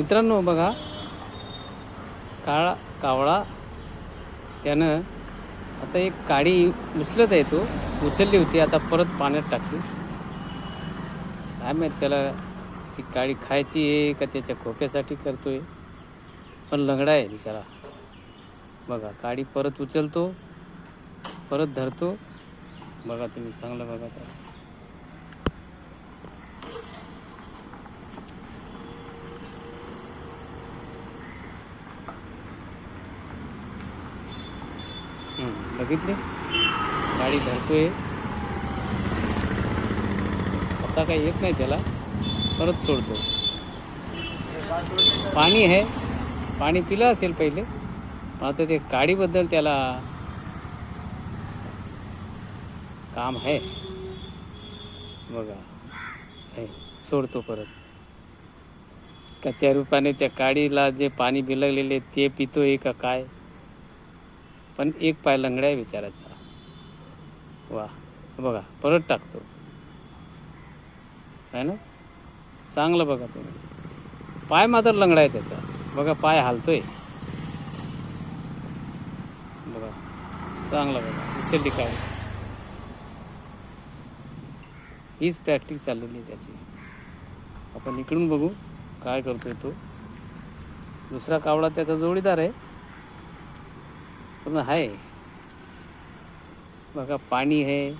मित्रांनो बघा. काळा कावळा. त्यानं आता एक काडी उचलत आहे तो. उचलली होती आता परत पाण्यात टाकली. काय माहीत त्याला ती काळी खायची आहे का त्याच्या खोक्यासाठी करतोय. पण लंगडा आहे बिचारा. बघा काडी परत उचलतो परत धरतो. बघा तुम्ही चांगलं बघा त्याला. बघितले? गाडी धरतोय. आता काही येत नाही त्याला. परत सोडतो. पाणी आहे. पाणी पिलं असेल पहिले. आता ते काडीबद्दल त्याला काम आहे. बघा. हे सोडतो परत. का त्या रूपाने त्या काडीला जे पाणी बिलगलेले ते पितोय का काय? पण एक पाय लंगडा आहे विचारायचा. वा बघा परत टाकतो. आहे ना? चांगलं बघा तुम्ही. पाय मात्र लंगडा आहे त्याचा. बघा पाय हालतोय. बघा चांगलं बघा उचलली काय? हीच प्रॅक्टिस चाललेली आहे त्याची. आपण इकडून बघू काय करतोय तो. दुसरा कावळा त्याचा जोडीदार आहे. पूर्ण आहे. बघा पाणी आहे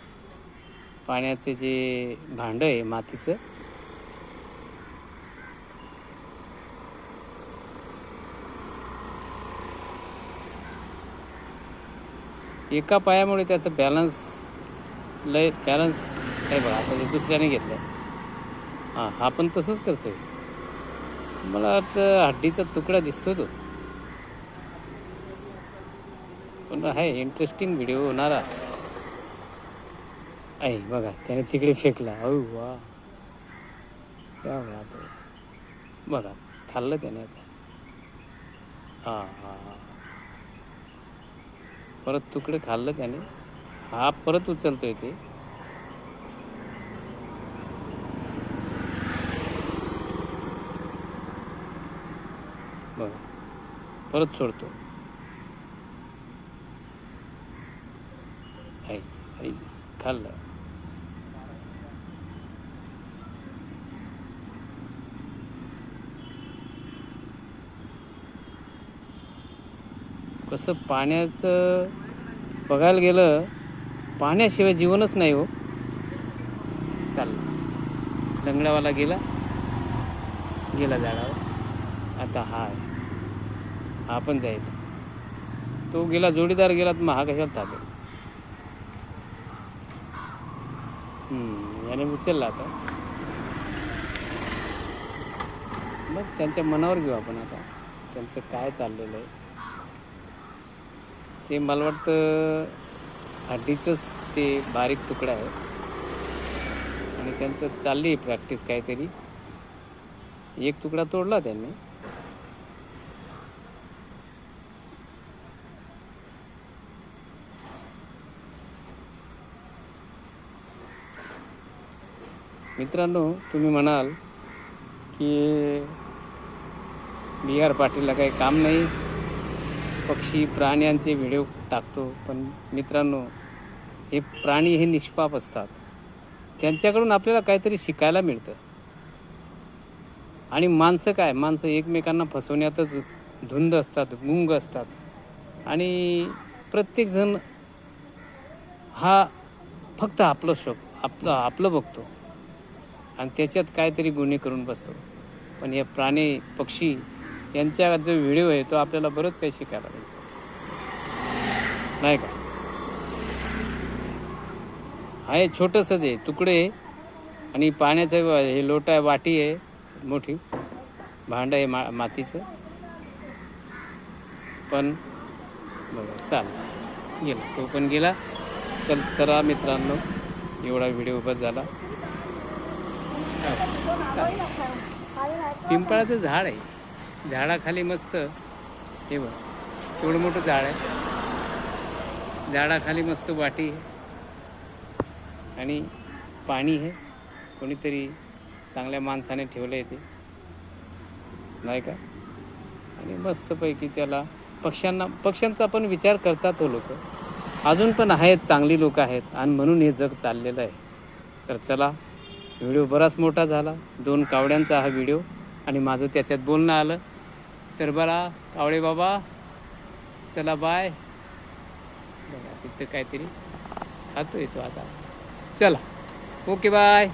पाण्याचे जे भांडं आहे मातीचं एका पायामुळे त्याचं बॅलन्स लय बॅलन्स आहे बघा आता दुसऱ्याने घेतलं हां हा पण तसंच करतोय. मला वाटतं हड्डीचा तुकडा दिसतो तो. पण आहे इंटरेस्टिंग व्हिडिओ होणारा. आहे बघा त्याने तिकडे फेकला. अहो वा. काय म्हणा तो बघा खाल्लं त्याने आता. हां हां हां. परत तुकडे खाल्लं त्याने. हा परत उचलतोय ते. बघा. परत सोडतो. खाल्लं कसं पाण्याचं बघायला गेलं पाण्याशिवाय जीवनच नाही हो. चाललं लंगड्यावाला गेला. गेला झाडावर आता हा आहे हा पण जाईल. तो गेला जोडीदार गेला तर मग हा कशाला थांबेल? याने उचलला आता. मग त्यांच्या मनावर घेऊ आपण आता. त्यांचं काय चाललेलं आहे. ते मला वाटतं हड्डीचंच ते बारीक तुकडा आहे. आणि त्यांचं चालली आहे प्रॅक्टिस काहीतरी. एक तुकडा तोडला त्यांनी. मित्रांनो तुम्ही म्हणाल की बी आर पाटीलला काही काम नाही. पक्षी प्राण्यांचे व्हिडिओ टाकतो. पण मित्रांनो हे प्राणी हे निष्पाप असतात. त्यांच्याकडून आपल्याला काहीतरी शिकायला मिळतं. आणि माणसं काय? माणसं एकमेकांना फसवण्यातच धुंद असतात गुंग असतात. आणि प्रत्येकजण हा फक्त आपलं शोक आपलं आपलं बघतो. आणि त्याच्यात काहीतरी गुन्हे करून बसतो. पण हे प्राणी पक्षी यांचा जो व्हिडिओ आहे तो आपल्याला बरंच काही शिकायला मिळतो नाही का? हा हे छोटंसंच आहे तुकडे आहे आणि पाण्याचं हे लोटा आहे वाटी आहे मोठी. भांडं आहे मा मातीचं. पण बघा चाल गेला. तो पण गेला. तर चला मित्रांनो. एवढा व्हिडिओ बस झाला. पिंपळाचं झाड आहे. झाडाखाली मस्त हे बघ केवढं मोठं झाड आहे. झाडाखाली मस्त वाटी आहे. आणि पाणी आहे. कोणीतरी चांगल्या माणसाने ठेवलं आहे ते. नाही का? आणि मस्तपैकी त्याला पक्ष्यांना पक्ष्यांचा पण विचार करतात हो तो लोक. अजून पण आहेत चांगली लोक आहेत. आणि म्हणून हे जग चाललेलं आहे. तर चला व्हिडिओ बराच मोठा झाला. दोन कावड्यांचा हा व्हिडिओ आणि माझं त्याच्यात बोलणं आलं. तर बरा कावळे बाबा चला बाय बघा तिथं काहीतरी खातो येतो आता. चला. Okay bye